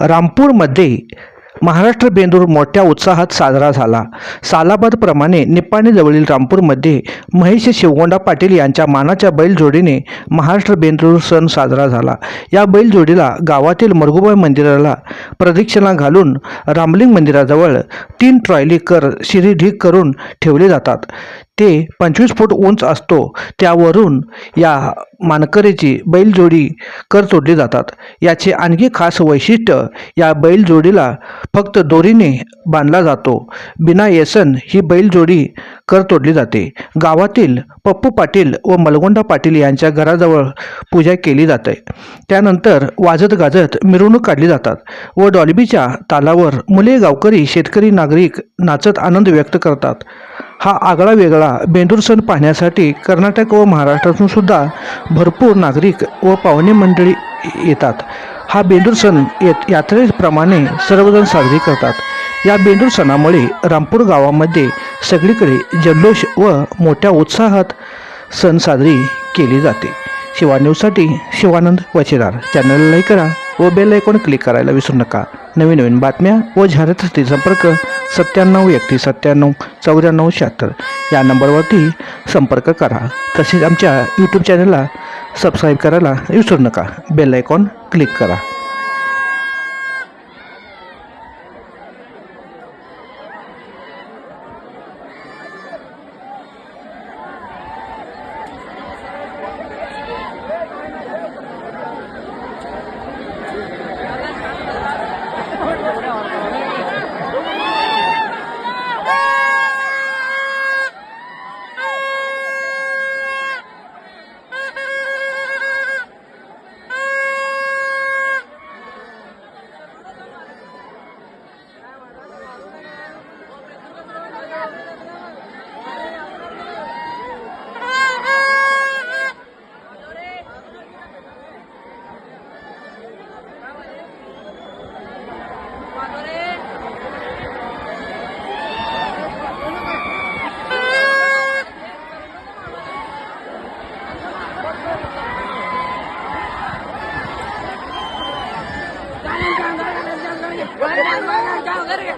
रामपूरमध्ये महाराष्ट्र बेंदूर मोठ्या उत्साहात साजरा झाला. सालाबादप्रमाणे निप्पाणीजवळील रामपूरमध्ये महेश शिवगोंडा पाटील यांच्या मानाच्या बैलजोडीने महाराष्ट्र बेंदूर सण साजरा झाला. या बैलजोडीला गावातील मरगुबाई मंदिराला प्रदक्षिणा घालून रामलिंग मंदिराजवळ तीन ट्रॉयली कर शिरी ढीक करून ठेवले जातात. ते पंचवीस फूट उंच असतो. त्यावरून या मानकरीची बैलजोडी कर तोडली जातात. याचे आणखी खास वैशिष्ट्य या बैलजोडीला फक्त दोरीने बांधला जातो. बिना येसन ही बैलजोडी कर तोडली जाते. गावातील पप्पू पाटील व मलगोंडा पाटील यांच्या घराजवळ पूजा केली जाते. त्यानंतर वाजत गाजत मिरवणूक काढली जातात व डॉल्बीच्या तालावर मुले गावकरी शेतकरी नागरिक नाचत आनंद व्यक्त करतात. हा आगळा वेगळा बेंदूर सण पाहण्यासाठी कर्नाटक व महाराष्ट्रातून सुद्धा भरपूर नागरिक व पाहुणे मंडळी येतात. हा बेंदूर सण येत यात्रेप्रमाणे सर्वजण साजरी करतात. या बेंदूर सणामुळे रामपूर गावामध्ये सगळीकडे जल्लोष व मोठ्या उत्साहात सण साजरी केली जाते. शिवा न्यूजसाठी शिवानंद वचेदार. चॅनलला लाईक करा व बेल आयकॉन क्लिक करायला विसरू नका. नवीन नवीन बातम्या व जाहिरातीसाठी संपर्क सत्त्याण्णव एकतीस सत्त्याण्णव चौऱ्याण्णव शहात्तर. या नंबरवरती संपर्क करा. तसेच आमच्या यूट्यूब चॅनलला सबस्क्राईब करायला विसरू नका. बेल आयकॉन क्लिक करा. ¡Guarda, guarda, chao, verga!